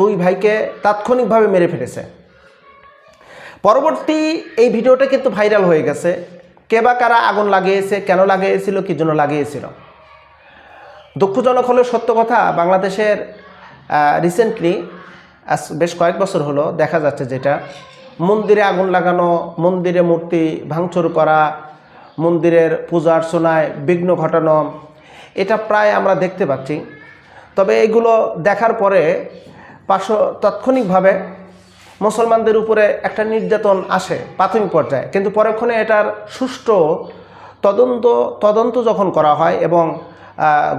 দুই ভাইকে তাৎক্ষণিকভাবে মেরে ফেলেছে। পরবর্তী এই ভিডিওটা কিন্তু ভাইরাল হয়ে গেছে। কে বা কারা আগুন লাগিয়েছে, কেন লাগিয়েছিল, কী জন্য লাগিয়েছিল? দুঃখজনক হলেও সত্য কথা, বাংলাদেশের রিসেন্টলি বেশ কয়েক বছর হলো, দেখা যাচ্ছে যেটা, মন্দিরে আগুন লাগানো, মন্দিরে মূর্তি ভাঙচুর করা, মন্দিরের পূজা অর্চনায় বিঘ্ন ঘটানো, এটা প্রায় আমরা দেখতে পাচ্ছি। তবে এগুলো দেখার পরে পার্শ্ব তাৎক্ষণিকভাবে মুসলমানদের উপরে একটা নির্যাতন আসে প্রাথমিক পর্যায়ে। কিন্তু পরক্ষণে এটার সুষ্ঠু তদন্ত তদন্ত যখন করা হয় এবং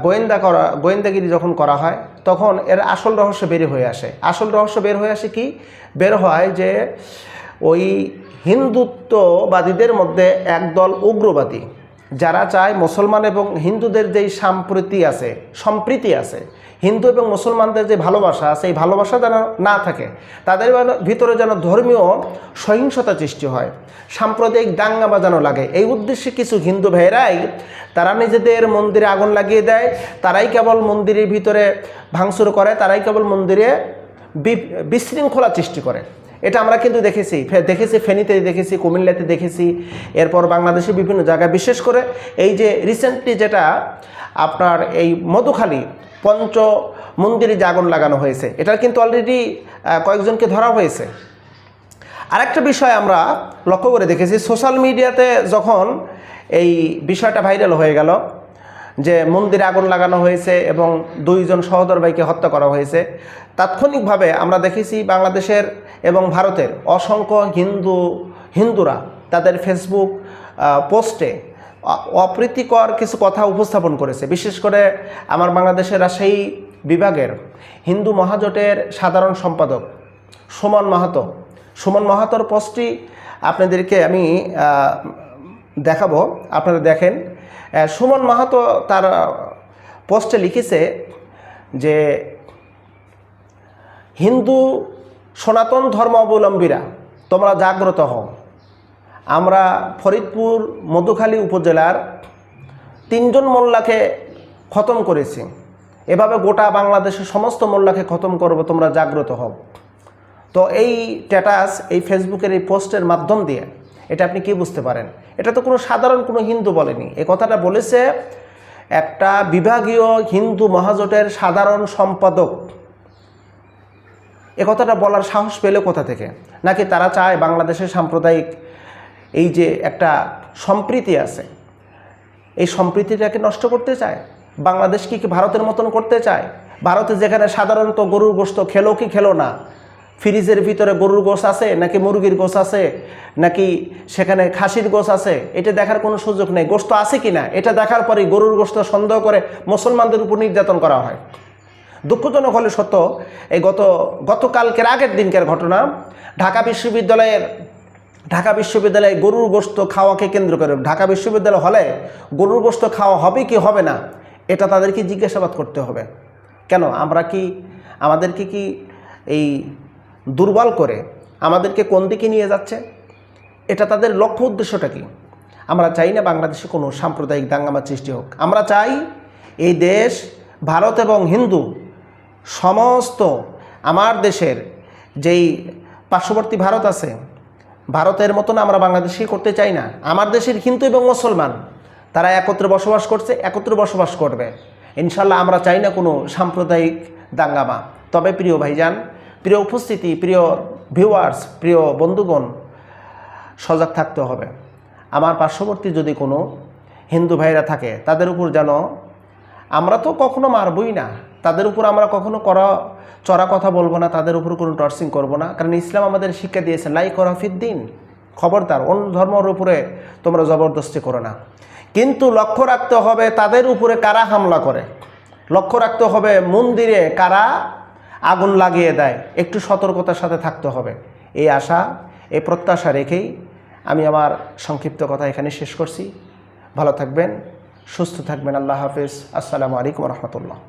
গোয়েন্দা করা, গোয়েন্দাগিরি যখন করা হয়, তখন এর আসল রহস্য বের হয়ে আসে। আসল রহস্য বের হয়ে আসে কি? বের হয় যে ওই হিন্দুত্ববাদীদের মধ্যে একদল উগ্রবাদী যারা চায় মুসলমান এবং হিন্দুদের যেই সাম্প্রীতি আছে, সম্প্রীতি আছে, হিন্দু এবং মুসলমানদের যে ভালোবাসা আছে এই ভালোবাসা যেন না থাকে, তাদের ভিতরে যেন ধর্মীয় সহিংসতা সৃষ্টি হয়, সাম্প্রদায়িক দাঙ্গা বাজানো লাগে। এই উদ্দেশ্যে কিছু হিন্দু ভাইরাই তারা নিজেদের মন্দিরে আগুন লাগিয়ে দেয়, তারাই কেবল মন্দিরের ভিতরে ভাঙচুর করে, তারাই কেবল মন্দিরে বিশৃঙ্খলা সৃষ্টি করে। এটা আমরা কিন্তু দেখেছি। দেখেছি, ফেনীতে দেখেছি, কুমিল্লাতে দেখেছি, এরপর বাংলাদেশের বিভিন্ন জায়গায়। বিশেষ করে এই যে রিসেন্টলি যেটা আপনার এই মধুখালী পঞ্চ মন্দিরে যে আগুন লাগানো হয়েছে এটা কিন্তু অলরেডি কয়েকজনকে ধরা হয়েছে। আরেকটা বিষয় আমরা লক্ষ্য করে দেখেছি সোশ্যাল মিডিয়াতে যখন এই বিষয়টা ভাইরাল হয়ে গেল যে মন্দিরে আগুন লাগানো হয়েছে এবং দুইজন সহোদর ভাইকে হত্যা করা হয়েছে। তাৎক্ষণিকভাবে আমরা দেখেছি বাংলাদেশের এবং ভারতের অসংখ্য হিন্দু, হিন্দুরা তাদের ফেসবুক পোস্টে অপ্রীতিকর কিছু কথা উপস্থাপন করেছে। বিশেষ করে আমার বাংলাদেশের রাজশাহী বিভাগের হিন্দু মহাজোটের সাধারণ সম্পাদক সুমন মাহাতো। সুমন মাহাতোর পোস্টটি আপনাদেরকে আমি দেখাবো। আপনারা দেখেন। সুমন মাহাতো তার পোস্টে লিখেছে যে হিন্দু সনাতন ধর্ম অবলম্বীরা তোমরা জাগ্রত হও। আমরা ফরিদপুর মধুখালী উপজেলার তিনজন মোল্লাকে খতম করেছি। এভাবে গোটা বাংলাদেশের সমস্ত মোল্লাকে খতম করব, তোমরা জাগ্রত হও। তো এই স্ট্যাটাস এই ফেসবুকের এই পোস্টের মাধ্যম দিয়ে এটা আপনি কি বুঝতে পারেন? এটা তো কোনো সাধারণ কোনো হিন্দু বলেনি। এ কথাটা বলেছে একটা বিভাগীয় হিন্দু মহাজোটের সাধারণ সম্পাদক। এ কথাটা বলার সাহস পেলে কোথা থেকে? নাকি তারা চায় বাংলাদেশের সাম্প্রদায়িক এই যে একটা সম্প্রীতি আছে, এই সম্প্রীতিটাকে নষ্ট করতে চায়? বাংলাদেশ কি কি ভারতের মতন করতে চায়? ভারতে যেখানে সাধারণত গরুর গোস্ত খেলো কি খেলো না? ফ্রিজের ভিতরে গরুর গোস আছে, নাকি মুরগির গোস আছে, নাকি সেখানে খাসির গোস আছে, এটা দেখার কোনো সুযোগ নেই। গোস্ত আছে কি না এটা দেখার পরে গরুর গোস্ত সন্দেহ করে মুসলমানদের উপর নির্যাতন করা হয়। দুঃখজনক হলে সত্য, এই গত, গতকালকের আগের দিনকার ঘটনা, ঢাকা বিশ্ববিদ্যালয়ের, ঢাকা বিশ্ববিদ্যালয়ে গরুর গোস্ত খাওয়াকে কেন্দ্র করে, ঢাকা বিশ্ববিদ্যালয় হলে গরুর গোস্ত খাওয়া হবে কি হবে না, এটা তাদেরকে জিজ্ঞাসাবাদ করতে হবে। কেন? আমরা কি, আমাদেরকে কি এই দুর্বল করে আমাদেরকে কোন দিকে নিয়ে যাচ্ছে? এটা তাদের লক্ষ্য উদ্দেশ্যটা কি? আমরা চাই না বাংলাদেশে কোনো সাম্প্রদায়িক দাঙ্গামার সৃষ্টি হোক। আমরা চাই এই দেশ, ভারত এবং হিন্দু সমস্ত আমার দেশের যেই পার্শ্ববর্তী ভারত আছে, ভারতের মতন আমরা বাংলাদেশে করতে চাই না। আমার দেশের হিন্দু এবং মুসলমান, তারা একত্রে বসবাস করছে, একত্রে বসবাস করবে। ইনশাল্লাহ আমরা চাই না কোনো সাম্প্রদায়িক দাঙ্গামা। তবে প্রিয় ভাইজান প্রিয় উপস্থিতি, প্রিয় ভিউয়ার্স প্রিয় বন্ধুগণ, সজাগ থাকতে হবে। আমার পার্শ্ববর্তী যদি কোনো হিন্দু ভাইরা থাকে, তাদের উপর যেন আমরা তো কখনো মারবই না, তাদের উপর আমরা কখনো করা, চড়া কথা বলব না, তাদের উপর কোনো টর্চিং করব না। কারণ ইসলাম আমাদের শিক্ষা দিয়েছে, লাই করাফিদ্দিন খবরদার, অন্য ধর্মর উপরে তোমরা জবরদস্তি করো না। কিন্তু লক্ষ্য রাখতে হবে তাদের উপরে কারা হামলা করে। লক্ষ্য রাখতে হবে মন্দিরে কারা আগুন লাগিয়ে দেয়, একটু সতর্কতার সাথে থাকতে হবে। এই আশা, এই প্রত্যাশা রেখেই আমি আমার সংক্ষিপ্ত কথা এখানে শেষ করছি। ভালো থাকবেন, সুস্থ থাকবেন। আল্লাহ হাফিজ। আসসালামু আলাইকুম রহমতুল্লাহ।